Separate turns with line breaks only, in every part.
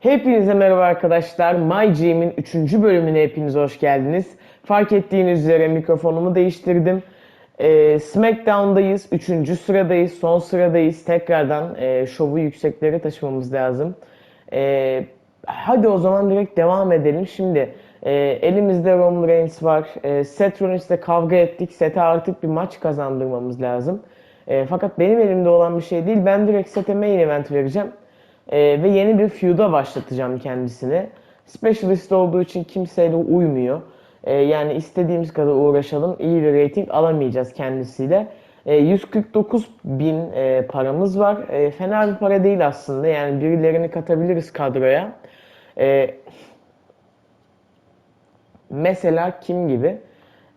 Hepinize merhaba arkadaşlar. My Gym'in 3. bölümüne hepiniz hoş geldiniz. Fark ettiğiniz üzere mikrofonumu değiştirdim. Ee, SmackDown'dayız. 3. sıradayız. Son sıradayız. Tekrardan e, şovu yükseklere taşımamız lazım. Ee, hadi o zaman direkt devam edelim. Şimdi e, elimizde Roman Reigns var. E, Seth Rollins'le kavga ettik. Seth'e artık bir maç kazandırmamız lazım. E, fakat benim elimde olan bir şey değil. Ben direkt Seth'e main event vereceğim. Ee, ve yeni bir feud'a başlatacağım kendisini. Specialist olduğu için kimseyle uymuyor. Ee, yani istediğimiz kadar uğraşalım. iyi bir rating alamayacağız kendisiyle. Ee, 149 bin e, paramız var. E, fena bir para değil aslında. Yani birilerini katabiliriz kadroya. Ee, mesela kim gibi?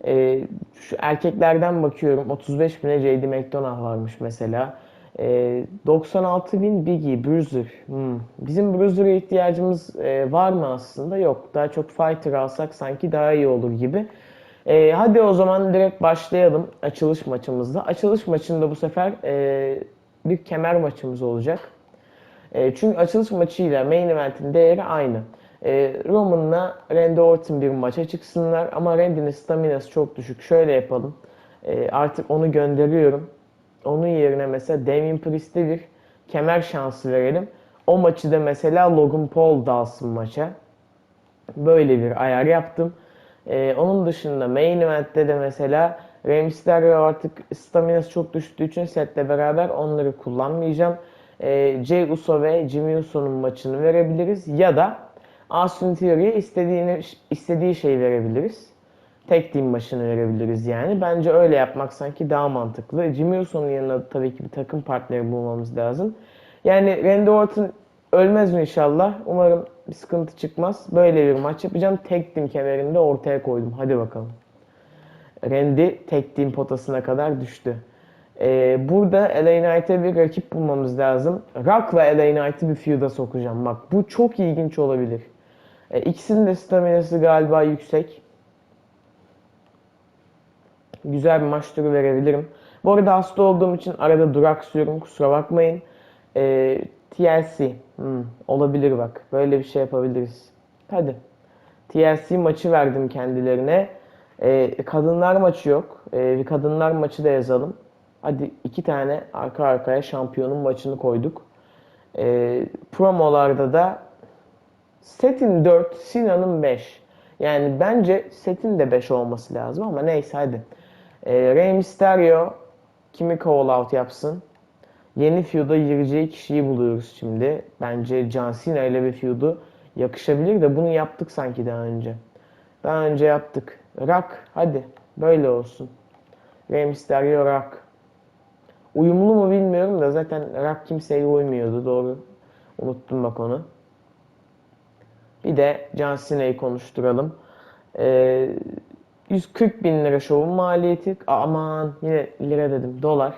Ee, şu erkeklerden bakıyorum. 35 bine J.D. McDonough varmış mesela. Ee, 96 bin Biggie, Bruiser. Hmm. Bizim Bruiser'a ihtiyacımız e, var mı aslında? Yok. Daha çok Fighter alsak sanki daha iyi olur gibi. Ee, hadi o zaman direkt başlayalım açılış maçımızda. Açılış maçında bu sefer e, bir kemer maçımız olacak. E, çünkü açılış maçıyla main event'in değeri aynı. E, Roman'la Randy Orton bir maça çıksınlar ama Randy'nin staminası çok düşük. Şöyle yapalım. E, artık onu gönderiyorum. Onun yerine mesela Damien Priest'e bir kemer şansı verelim. O maçı da mesela Logan Paul dalsın maça. Böyle bir ayar yaptım. Ee, onun dışında main event'te de mesela Rey Mysterio artık staminası çok düştüğü için setle beraber onları kullanmayacağım. Ee, Jey Uso ve Jimmy Uso'nun maçını verebiliriz ya da Austin Theory'ye istediğini istediği şeyi verebiliriz. Tek team maçını verebiliriz yani. Bence öyle yapmak sanki daha mantıklı. Jimmy Uso'nun yanına tabii ki bir takım partneri bulmamız lazım. Yani Randy Orton ölmez mi inşallah? Umarım bir sıkıntı çıkmaz. Böyle bir maç yapacağım. Tek team kemerinde ortaya koydum. Hadi bakalım. Randy tek team potasına kadar düştü. Ee, burada LA Knight'e bir rakip bulmamız lazım. Rock'la LA Knight'ı bir feud'a sokacağım. Bak bu çok ilginç olabilir. Ee, ikisinin de staminası galiba yüksek. Güzel bir maç türü verebilirim. Bu arada hasta olduğum için arada duraksıyorum. Kusura bakmayın. Ee, TLC. Hmm, olabilir bak. Böyle bir şey yapabiliriz. Hadi. TLC maçı verdim kendilerine. Ee, kadınlar maçı yok. Ee, bir kadınlar maçı da yazalım. Hadi iki tane arka arkaya şampiyonun maçını koyduk. Ee, promolarda da Setin 4, Sinan'ın 5. Yani bence setin de 5 olması lazım ama neyse hadi. Ee, Rey Mysterio kimi call out yapsın? Yeni feud'a gireceği kişiyi buluyoruz şimdi. Bence John Cena ile bir feud'u yakışabilir de bunu yaptık sanki daha önce. Daha önce yaptık. Rock hadi böyle olsun. Rey Mysterio Rock. Uyumlu mu bilmiyorum da zaten Rock kimseye uymuyordu doğru. Unuttum bak onu. Bir de John Cena'yı konuşturalım. Ee, 140 bin lira şovun maliyeti. Aman yine lira dedim. Dolar.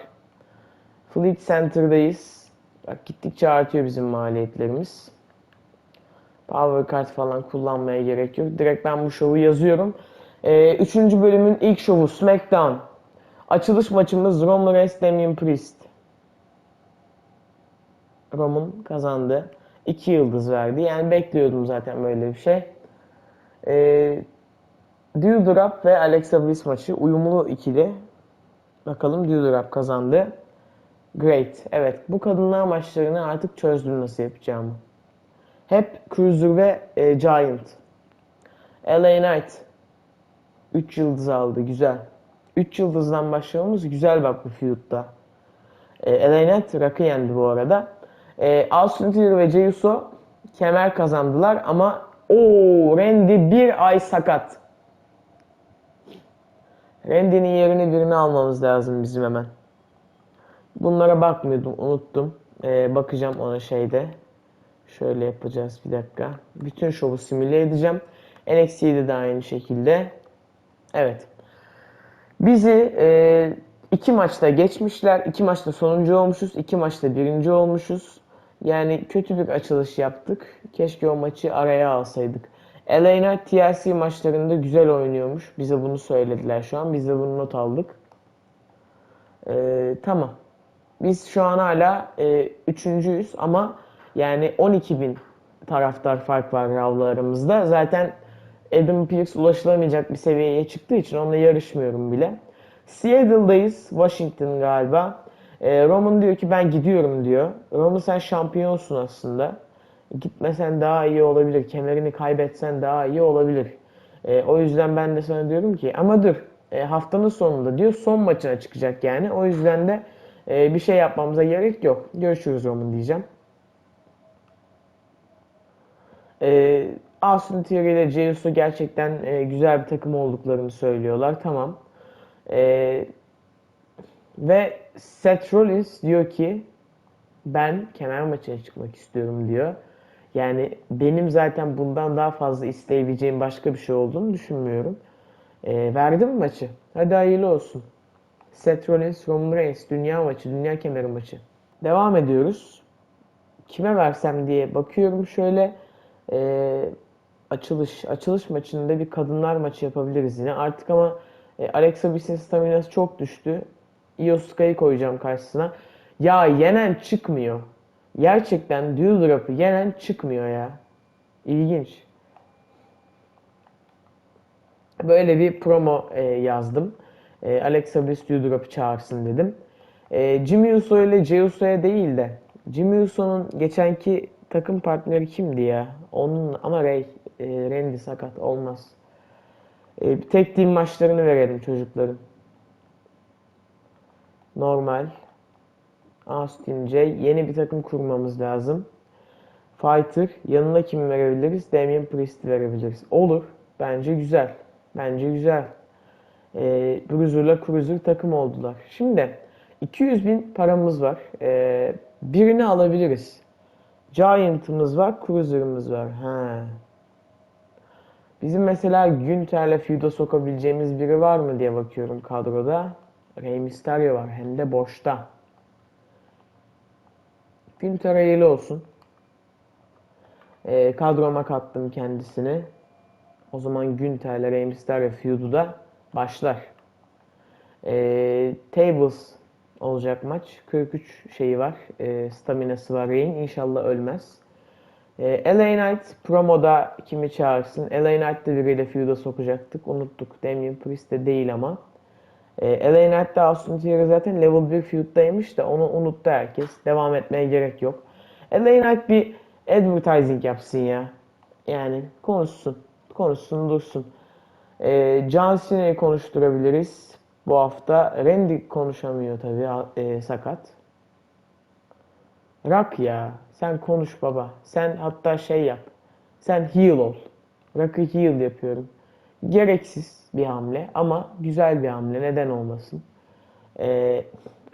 Fleet Center'dayız. Bak gittikçe artıyor bizim maliyetlerimiz. Power kart falan kullanmaya gerek yok. Direkt ben bu şovu yazıyorum. Ee, üçüncü bölümün ilk şovu SmackDown. Açılış maçımız Roman Reigns Damian Priest. Roman kazandı. 2 yıldız verdi. Yani bekliyordum zaten böyle bir şey. Ee, Dewdrop ve Alexa Bliss maçı uyumlu ikili. Bakalım Dewdrop kazandı. Great. Evet bu kadınlar maçlarını artık çözdüm nasıl yapacağımı. Hep Cruiser ve e, Giant. LA Knight 3 yıldız aldı. Güzel. 3 yıldızdan başlamamız güzel bak bu feud'da. E, LA Knight rakı yendi bu arada. E, Austin Theory ve Jey kemer kazandılar ama o Randy bir ay sakat. Randy'nin yerini birini almamız lazım bizim hemen. Bunlara bakmıyordum, unuttum. Ee, bakacağım ona şeyde. Şöyle yapacağız bir dakika. Bütün şovu simüle edeceğim. NXT'de de aynı şekilde. Evet. Bizi e, iki maçta geçmişler. iki maçta sonuncu olmuşuz. iki maçta birinci olmuşuz. Yani kötü bir açılış yaptık. Keşke o maçı araya alsaydık. LA Knight TLC maçlarında güzel oynuyormuş. Bize bunu söylediler şu an. Biz de bunu not aldık. Ee, tamam. Biz şu an hala e, üçüncüyüz ama yani 12 bin taraftar fark var aramızda. Zaten Adam Pearce ulaşılamayacak bir seviyeye çıktığı için onunla yarışmıyorum bile. Seattle'dayız. Washington galiba. Ee, Roman diyor ki ben gidiyorum diyor. Roman sen şampiyonsun aslında. Gitmesen daha iyi olabilir. Kemerini kaybetsen daha iyi olabilir. Ee, o yüzden ben de sana diyorum ki ama dur e, haftanın sonunda diyor son maçına çıkacak yani. O yüzden de e, bir şey yapmamıza gerek yok. Görüşürüz Roman diyeceğim. E, Austin Theory ile Uso gerçekten e, güzel bir takım olduklarını söylüyorlar. Tamam. E, ve Seth Rollins diyor ki ben kemer maçına çıkmak istiyorum diyor. Yani benim zaten bundan daha fazla isteyebileceğim başka bir şey olduğunu düşünmüyorum. E, verdim maçı. Hadi hayırlı olsun. Seth Rollins, Roman Reigns, dünya maçı, dünya kemeri maçı. Devam ediyoruz. Kime versem diye bakıyorum şöyle. E, açılış açılış maçında bir kadınlar maçı yapabiliriz yine. Artık ama e, Alexa Bliss'in staminası çok düştü. Io Sky'ı koyacağım karşısına. Ya yenen çıkmıyor. Gerçekten Doudrop'u yenen çıkmıyor ya. İlginç. Böyle bir promo e, yazdım. E, Alexa Bliss Doudrop'u çağırsın dedim. E, Jimmy Uso ile Jey Uso'ya değil de Jimmy Uso'nun geçenki takım partneri kimdi ya? Onun ama Ray, e, Randy sakat olmaz. E, tek team maçlarını verelim çocukların. Normal. Austin J. Yeni bir takım kurmamız lazım. Fighter. Yanına kim verebiliriz? Damien Priest verebiliriz. Olur. Bence güzel. Bence güzel. E, Bruiser'la Cruiser takım oldular. Şimdi 200 bin paramız var. E, birini alabiliriz. Giant'ımız var, Cruiser'ımız var. Ha. Bizim mesela Günter'le feud'a sokabileceğimiz biri var mı diye bakıyorum kadroda. Rey Mysterio var hem de boşta. Günter hayırlı olsun. E, kadroma kattım kendisini. O zaman Günter'le Rey Mysterio feud'u da başlar. E, Tables olacak maç. 43 şeyi var. E, staminası var Rey'in. İnşallah ölmez. E, LA Knight promoda kimi çağırsın? LA Knight de biriyle feud'a sokacaktık. Unuttuk. Damien Priest de değil ama. E, LA Knight'da Austin Theory zaten level 1 feud'daymış da onu unuttu herkes. Devam etmeye gerek yok. LA Knight bir advertising yapsın ya. Yani konuşsun. Konuşsun dursun. E, John Cena'yı konuşturabiliriz bu hafta. Randy konuşamıyor tabii e, sakat. Rock ya. Sen konuş baba. Sen hatta şey yap. Sen heal ol. Rock'ı heal yapıyorum. Gereksiz bir hamle ama güzel bir hamle. Neden olmasın? Ee,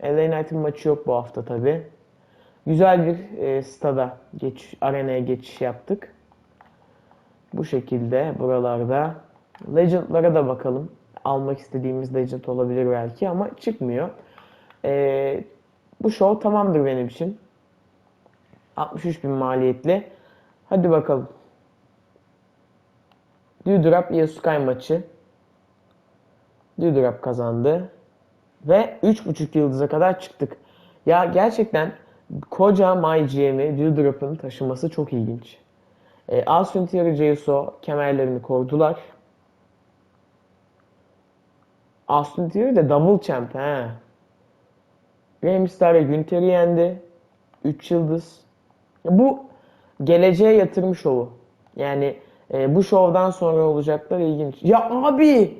LA Knight'ın maçı yok bu hafta tabi. Güzel bir e, stada geç, arenaya geçiş yaptık. Bu şekilde buralarda. Legend'lara da bakalım. Almak istediğimiz Legend olabilir belki ama çıkmıyor. Ee, bu show tamamdır benim için. 63 bin maliyetli. Hadi bakalım. Dewdrop Yasukai maçı. Dewdrop kazandı. Ve 3.5 yıldıza kadar çıktık. Ya gerçekten koca MyGM'i Dewdrop'un taşıması çok ilginç. E, Austin Theory Jeyuso kemerlerini korudular. Austin Theory de double champ he. Rey Mysterio Günter'i yendi. 3 yıldız. Bu geleceğe yatırım şovu. Yani e, bu şovdan sonra olacaklar ilginç. Ya abi!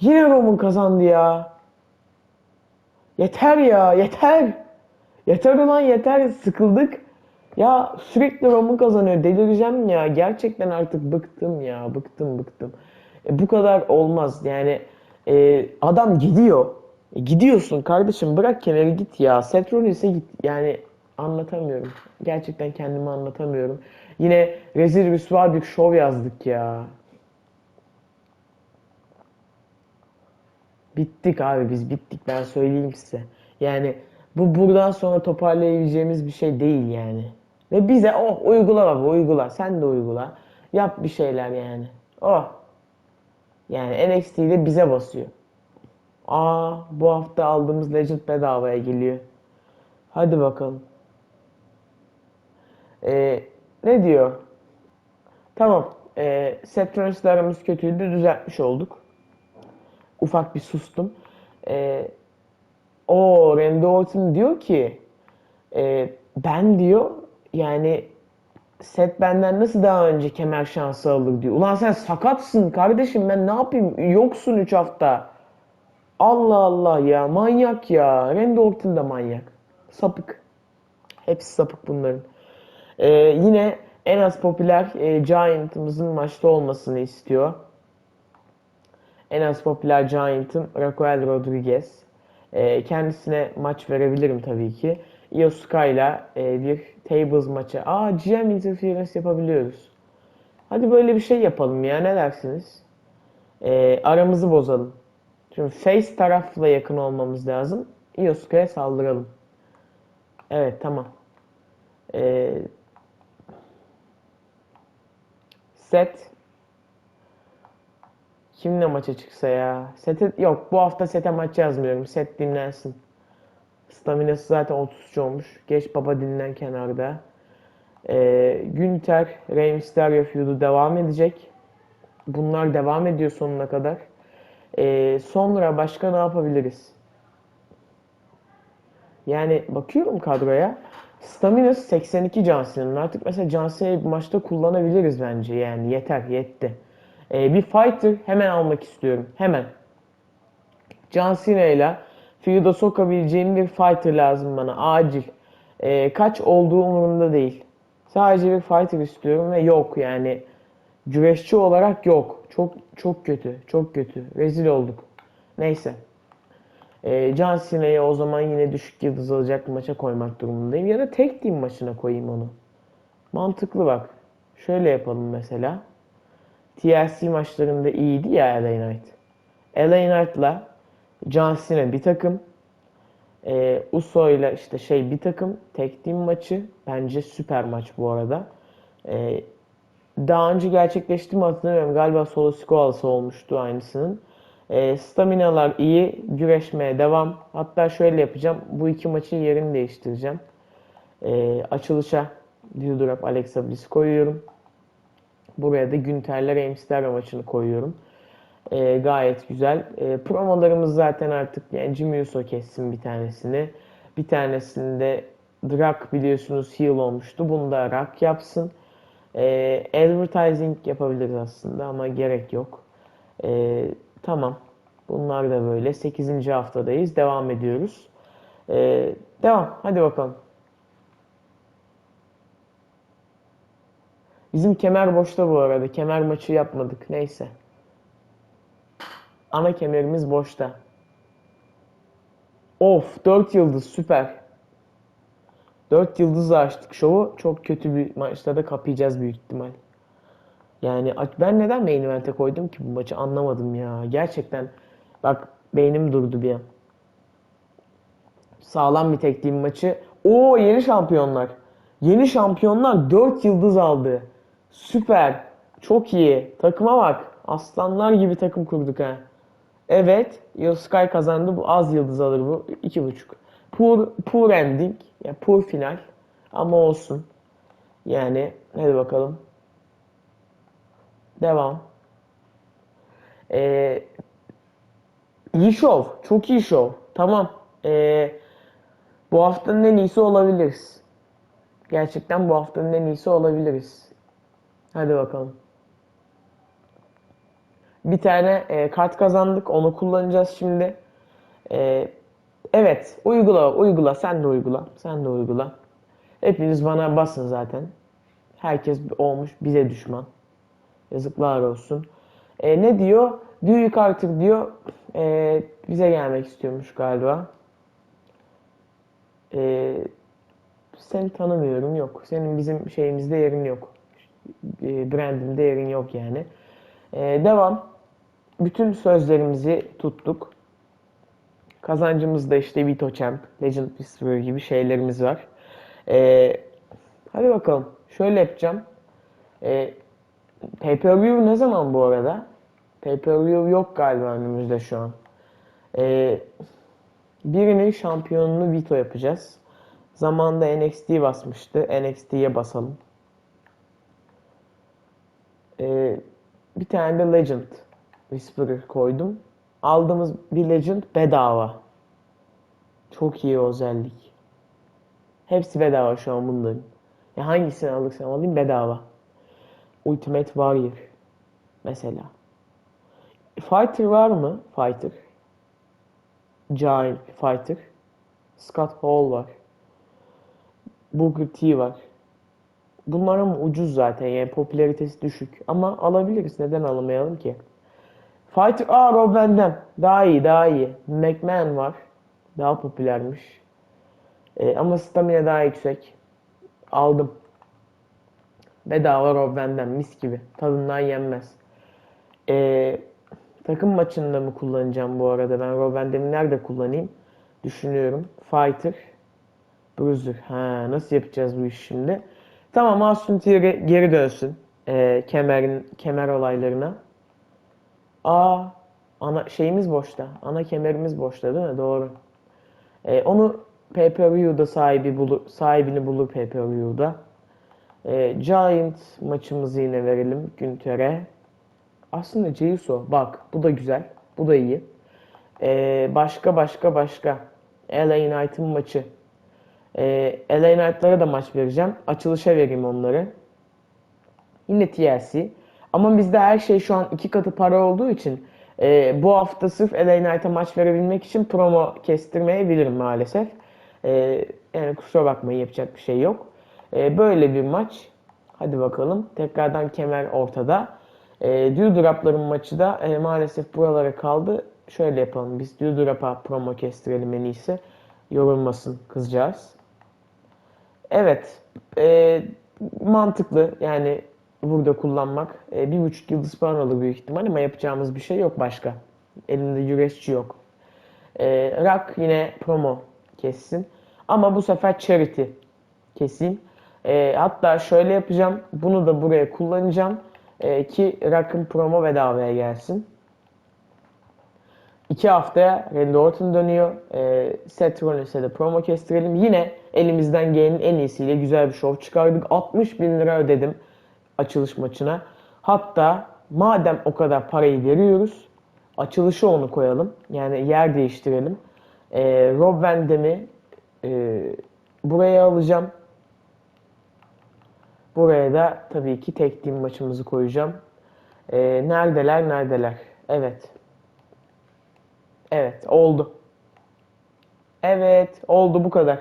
Yine Roman kazandı ya. Yeter ya, yeter. Yeter ulan yeter. Sıkıldık. Ya sürekli Roman kazanıyor. Delireceğim ya. Gerçekten artık bıktım ya. Bıktım bıktım. E, bu kadar olmaz. Yani e, adam gidiyor. E, gidiyorsun kardeşim. Bırak kemeri git ya. Seth Rollins'e git. Yani anlatamıyorum. Gerçekten kendimi anlatamıyorum. Yine rezil rüsva bir şov yazdık ya. Bittik abi biz bittik ben söyleyeyim size. Yani bu buradan sonra toparlayabileceğimiz bir şey değil yani. Ve bize oh uygula baba uygula. Sen de uygula. Yap bir şeyler yani. Oh. Yani NXT'de bize basıyor. Aa bu hafta aldığımız Legend bedavaya geliyor. Hadi bakalım. Ee, ne diyor? Tamam. Set transfer aramız kötüydü. Düzeltmiş olduk. Ufak bir sustum. Ee, o Randy Orton diyor ki e, ben diyor yani set benden nasıl daha önce kemer şansı alır diyor. Ulan sen sakatsın kardeşim ben ne yapayım? Yoksun 3 hafta. Allah Allah ya manyak ya. Randy Orton da manyak. Sapık. Hepsi sapık bunların. Ee, yine en az popüler e, Giant'ımızın maçta olmasını istiyor. En az popüler Giant'ım Raquel Rodriguez. Ee, kendisine maç verebilirim tabii ki. Io Sky e, bir tables maçı. Aa GM interference yapabiliyoruz. Hadi böyle bir şey yapalım ya ne dersiniz? Ee, aramızı bozalım. Şimdi face tarafla yakın olmamız lazım. Io saldıralım. Evet tamam. Ee, set Kimle maça çıksa ya? Sete yok bu hafta sete maç yazmıyorum. Set dinlensin. Staminası zaten 33 olmuş. Geç baba dinlen kenarda. Ee, Günter, Rey Mysterio feud'u devam edecek. Bunlar devam ediyor sonuna kadar. Ee, sonra başka ne yapabiliriz? Yani bakıyorum kadroya. Staminası 82 John Cena'nın. Artık mesela John Cena'yı bir maçta kullanabiliriz bence. Yani yeter, yetti. Ee, bir fighter hemen almak istiyorum. Hemen. John Cena ile feud'a sokabileceğim bir fighter lazım bana. Acil. Ee, kaç olduğu umurumda değil. Sadece bir fighter istiyorum ve yok yani. Güreşçi olarak yok. Çok çok kötü. Çok kötü. Rezil olduk. Neyse. Ee, John Cena'yı o zaman yine düşük yıldız alacak maça koymak durumundayım. Ya da tek team maçına koyayım onu. Mantıklı bak. Şöyle yapalım mesela. TLC maçlarında iyiydi ya LA Knight. LA Knight'la John Cena bir takım. E, Uso ile işte şey bir takım. Tek team maçı. Bence süper maç bu arada. E, daha önce gerçekleşti mi hatırlamıyorum. Galiba solo squal'sı olmuştu aynısının. E, staminalar iyi. Güreşmeye devam. Hatta şöyle yapacağım. Bu iki maçın yerini değiştireceğim. E, açılışa Dildurap Alexa Bliss koyuyorum. Buraya da Günter'le Rey Mysterio maçını koyuyorum. E, gayet güzel. E, promolarımız zaten artık yani Jimmy Uso kessin bir tanesini. Bir tanesinde Drak biliyorsunuz heel olmuştu. Bunu da Rock yapsın. E, advertising yapabiliriz aslında ama gerek yok. E, tamam. Bunlar da böyle. 8. haftadayız. Devam ediyoruz. E, devam. Hadi bakalım. Bizim kemer boşta bu arada. Kemer maçı yapmadık. Neyse. Ana kemerimiz boşta. Of 4 yıldız süper. 4 yıldızla açtık şovu. Çok kötü bir maçta da kapayacağız büyük ihtimal. Yani ben neden main event'e koydum ki bu maçı anlamadım ya. Gerçekten bak beynim durdu bir an. Sağlam bir tek maçı. Oo yeni şampiyonlar. Yeni şampiyonlar 4 yıldız aldı. Süper. Çok iyi. Takıma bak. Aslanlar gibi takım kurduk ha. Evet. Sky kazandı. Bu az yıldız alır bu. 2.5. Poor, poor ending. Ya poor final. Ama olsun. Yani hadi bakalım. Devam. Ee, iyi şov. Çok iyi şov. Tamam. Ee, bu haftanın en iyisi olabiliriz. Gerçekten bu haftanın en iyisi olabiliriz. Hadi bakalım. Bir tane e, kart kazandık. Onu kullanacağız şimdi. E, evet. Uygula. Uygula. Sen de uygula. Sen de uygula. Hepiniz bana basın zaten. Herkes olmuş bize düşman. Yazıklar olsun. E, ne diyor? Büyük artık diyor. E, bize gelmek istiyormuş galiba. E, seni tanımıyorum. Yok. Senin bizim şeyimizde yerin yok. E, brandinde yerin yok yani. E, devam. Bütün sözlerimizi tuttuk. Kazancımızda işte Vito Champ, Legend Whisperer gibi şeylerimiz var. E, hadi bakalım. Şöyle yapacağım. E, Pay-per-view ne zaman bu arada? Pay-per-view yok galiba önümüzde şu an. E, birinin şampiyonunu Vito yapacağız. Zamanında NXT basmıştı. NXT'ye basalım. Bir tane de Legend Whisperer koydum. Aldığımız bir Legend bedava. Çok iyi özellik. Hepsi bedava şu an bunların. Ya hangisini alırsam alayım bedava. Ultimate Warrior mesela. Fighter var mı? Fighter. Giant Fighter. Scott Hall var. Booker T var. Bunlar ama ucuz zaten yani popülaritesi düşük. Ama alabiliriz. Neden alamayalım ki? Fighter, aa Rob Van Dam. Daha iyi, daha iyi. McMahon var. Daha popülermiş. Ee, ama stamina daha yüksek. Aldım. Bedava Rob Van Dam. Mis gibi. Tadından yenmez. Ee, takım maçında mı kullanacağım bu arada? Ben Rob Van Dam'i nerede kullanayım? Düşünüyorum. Fighter. Bruiser. Ha, nasıl yapacağız bu işi şimdi? Tamam Austin Theory geri dönsün. Ee, kemerin, kemer olaylarına. Aa, ana şeyimiz boşta. Ana kemerimiz boşta değil mi? Doğru. Ee, onu pay-per-view'da sahibi bulur, sahibini bulur pay-per-view'da. Ee, Giant maçımızı yine verelim Günter'e. Aslında Ceyuso bak bu da güzel. Bu da iyi. Ee, başka başka başka. LA Knight'ın maçı. Ee, LA Knight'lara da maç vereceğim. Açılışa vereyim onları. Yine TLC. Ama bizde her şey şu an iki katı para olduğu için e, bu hafta sırf LA Knight'a maç verebilmek için promo kestirmeyebilirim maalesef. E, yani kusura bakmayın yapacak bir şey yok. E, böyle bir maç. Hadi bakalım. Tekrardan kemer ortada. E, Dewdrop'ların maçı da e, maalesef buralara kaldı. Şöyle yapalım. Biz Dewdrop'a promo kestirelim en iyisi. Yorulmasın kızcağız. Evet. E, mantıklı. Yani burada kullanmak. E, bir buçuk yıldız falan alır büyük ihtimal ama yapacağımız bir şey yok başka. Elinde güreşçi yok. E, Rock yine promo kessin. Ama bu sefer charity keseyim. E, hatta şöyle yapacağım. Bunu da buraya kullanacağım. E, ki Rock'ın promo bedavaya gelsin. İki haftaya Randy Orton dönüyor. E, Seth Rollins'e de promo kestirelim. Yine elimizden gelenin en iyisiyle güzel bir şov çıkardık. 60 bin lira ödedim açılış maçına. Hatta madem o kadar parayı veriyoruz açılışı onu koyalım. Yani yer değiştirelim. E, Rob Van Dam'i e, buraya alacağım. Buraya da tabii ki tek team maçımızı koyacağım. E, neredeler neredeler? Evet. Evet oldu. Evet oldu bu kadar.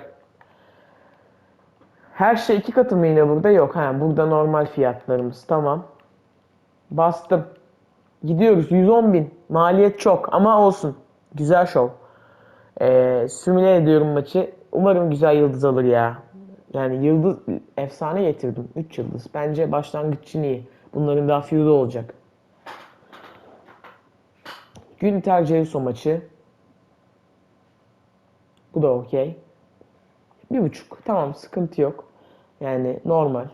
Her şey iki katı mı yine burada? Yok. Ha, burada normal fiyatlarımız. Tamam. Bastım. Gidiyoruz. 110 bin. Maliyet çok ama olsun. Güzel şov. Ee, simüle ediyorum maçı. Umarım güzel yıldız alır ya. Yani yıldız efsane getirdim. 3 yıldız. Bence başlangıç için iyi. Bunların daha feud'u olacak. Günter Ceyuso maçı. Bu da okey. Bir buçuk. Tamam sıkıntı yok. Yani normal.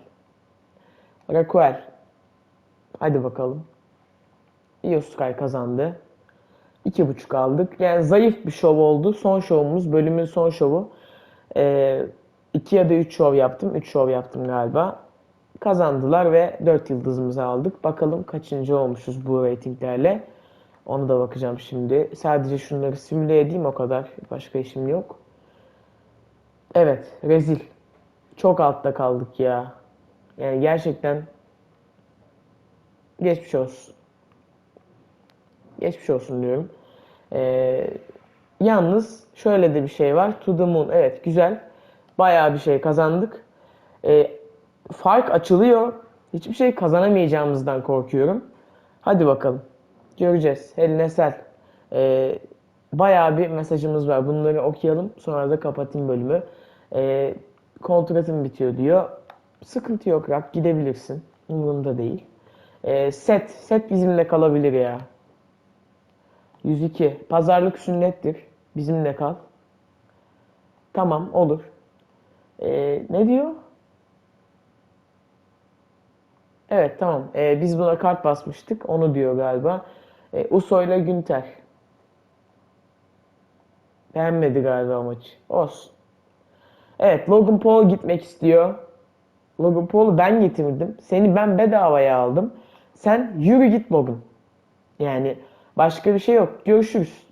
Raquel. Hadi bakalım. Io Sky kazandı. İki buçuk aldık. Yani zayıf bir şov oldu. Son şovumuz. Bölümün son şovu. Ee, iki ya da üç şov yaptım. Üç şov yaptım galiba. Kazandılar ve dört yıldızımızı aldık. Bakalım kaçıncı olmuşuz bu reytinglerle. Onu da bakacağım şimdi. Sadece şunları simüle edeyim o kadar. Başka işim yok. Evet, rezil. Çok altta kaldık ya. Yani gerçekten geçmiş olsun. Geçmiş olsun diyorum. Ee, yalnız şöyle de bir şey var. To the moon. Evet güzel. Bayağı bir şey kazandık. Ee, fark açılıyor. Hiçbir şey kazanamayacağımızdan korkuyorum. Hadi bakalım. Göreceğiz. Eline sel. Ee, bayağı bir mesajımız var. Bunları okuyalım. Sonra da kapatayım bölümü. Ee, kontratım bitiyor diyor. Sıkıntı yok Rak. Gidebilirsin. Umurumda değil. Ee, set. Set bizimle kalabilir ya. 102. Pazarlık sünnettir. Bizimle kal. Tamam olur. Ee, ne diyor? Evet tamam. Ee, biz buna kart basmıştık. Onu diyor galiba. Ee, Uso Günter. Beğenmedi galiba maçı. Olsun. Evet Logan Paul gitmek istiyor. Logan Paul'u ben getirdim. Seni ben bedavaya aldım. Sen yürü git Logan. Yani başka bir şey yok. Görüşürüz.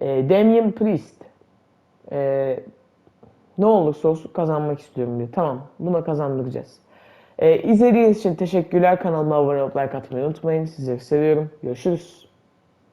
E, Damien Priest. E, ne olursa olsun kazanmak istiyorum diyor. Tamam, buna kazandıracağız. E, izlediğiniz için teşekkürler. Kanalıma abone olup like unutmayın. Sizleri seviyorum. Görüşürüz.